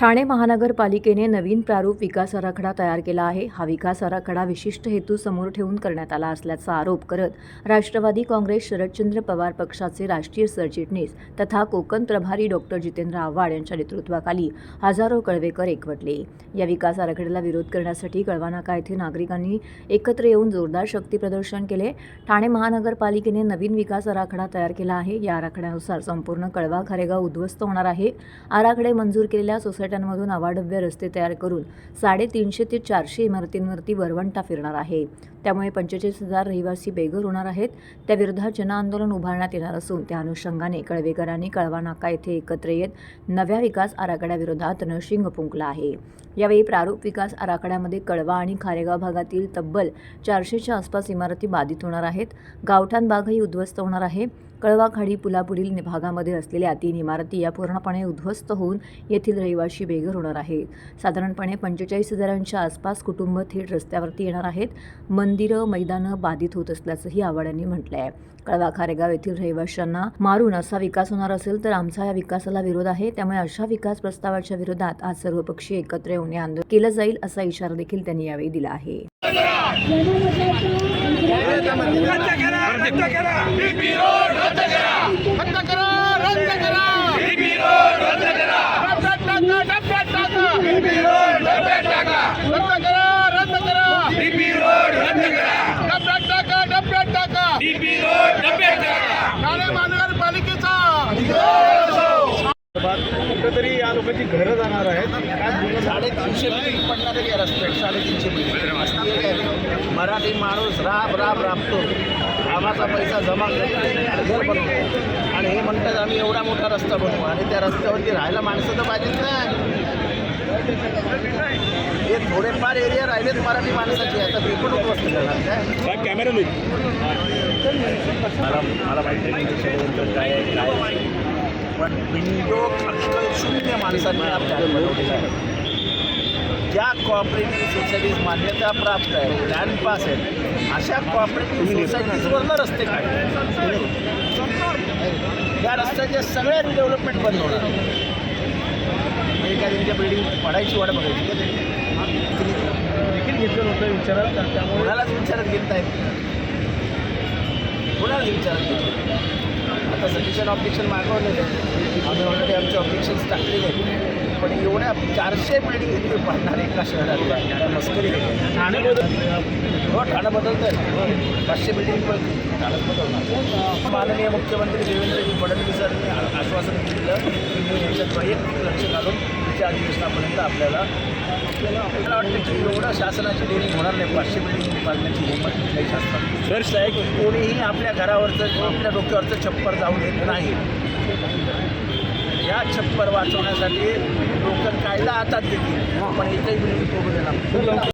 ठाणे महानगरपालिकेने नवीन प्रारूप विकास आराखडा तयार केला आहे. हा विकास आराखडा विशिष्ट हेतू समोर ठेवून करण्यात आला असल्याचा आरोप करत राष्ट्रवादी काँग्रेस शरदचंद्र पवार पक्षाचे राष्ट्रीय सरचिटणीस तथा कोकण प्रभारी डॉक्टर जितेंद्र आव्हाड यांच्या नेतृत्वाखाली हजारो कळवेकर एकवटले. या विकास आराखड्याला विरोध करण्यासाठी कळवानाका येथे नागरिकांनी एकत्र येऊन जोरदार शक्ती प्रदर्शन केले? ठाणे महानगरपालिकेने नवीन विकास आराखडा तयार केला आहे. या आराखड्यानुसार संपूर्ण कळवा खारेगाव उद्ध्वस्त होणार आहे. आराखडे मंजूर केलेल्या सोसायटी सोसायट्यांमधून अवाढव्य रस्ते तयार करून साडेतीनशे ते चारशे इमारतींवरती वरवंटा फिरणार आहे. त्यामुळे पंचेचाळीस हजार रहिवासी बेघर होणार आहेत. त्याविरोधात जनआंदोलन उभारण्यात येणार असून त्या अनुषंगाने कळवेकरांनी कळवा नाका येथे एकत्र येत नव्या विकास आराखड्याविरोधात रणशिंग फुंकला आहे. यावेळी प्रारूप विकास आराखड्यामध्ये कळवा आणि खारेगाव भागातील तब्बल चारशेच्या आसपास इमारती बाधित होणार आहेत. गावठाण भागही उद्ध्वस्त होणार आहे. कळवा खाडी पुलापुढील भागामध्ये असलेल्या तीन इमारती या पूर्णपणे उद्ध्वस्त होऊन येथील रहिवाशी बेघर होणार आहेत. साधारणपणे पंचेचाळीस हजारांच्या आसपास कुटुंब थेट रस्त्यावरती येणार आहेत. मंदिरं मैदानं बाधित होत असल्याचंही आव्हाड यांनी म्हटलं आहे कळवा खारेगाव येथील रहिवाशांना मारून असा विकास होणार असेल तर आमचा या विकासाला विरोध आहे. त्यामुळे अशा विकास प्रस्तावाच्या विरोधात आज सर्वपक्षीय एकत्र येऊन आंदोलन केलं जाईल असा इशारा देखील त्यांनी यावेळी दिला आहे. या लोकांची घरं जाणार आहेत. साडेतीनशे आहे या रस्त्यात साडेतीनशे मराठी माणूस राब राब राबतो. कामाचा पैसा जमा घर बनवतो आणि हे म्हणतात आम्ही एवढा मोठा रस्ता बनवू. आणि त्या रस्त्यावरती राहायला माणसं तर पाहिजेत ना. हे थोडेफार एरिया राहिलेत मराठी माणसाचे. आता ते पण उद्ध्वस्त करणार काय कॅमेरा मला मला माहिती नाही काय काय. पण विंडो अक्कल शून्य. माणसांनी आपल्या बनवलेला आहे. ज्या कॉपरेटिव्ह सोसायटीज मान्यता प्राप्त आहे प्लॅन पास आहेत अशा कॉपरेटिव्ह सोसायटीजवरनं रस्ते काढले. त्या रस्त्याचे सगळ्या डेव्हलपमेंट बंद होणार. म्हणजे काय त्यांच्या बिल्डिंग पडायची वाट बघायची? देखील घेतलं नव्हतं विचारात कोणालाच विचारत घेत नाहीत कोणालाच विचारत घेत सफिशियंट ऑब्जेक्शन मागवलेले. आम्ही ऑलरेडी आमचे ऑब्जेक्शन्स टाकलेले आहेत. पण एवढ्या चारशे बिल्डिंग इतके पडणार एका शहरातल्या काय मस्करी बदल हो ठाणं बदलतं आहे पाचशे बिल्डिंग पण ठाणं बदलणार. माननीय मुख्यमंत्री देवेंद्रजी फडणवीसांनी आश्वासन दिलं की मी याच्यात वैयक्तिक लक्ष घालून पुढच्या अधिवेशनापर्यंत आपल्याला आपल्याला वाटतं की एवढं शासनाची डेअरिंग होणार नाही पाचशे बिल्डिंग पाडण्याची हिंमत कुठल्याही शासनात सर आहे की कोणीही आपल्या घरावरचं आपल्या डोक्यावरचं छप्पर जाऊ देत नाही. या छप्पर वाचवण्यासाठी लोक कायदा हातात घेतील. पण एकही बिल्डिंग तोडू देणार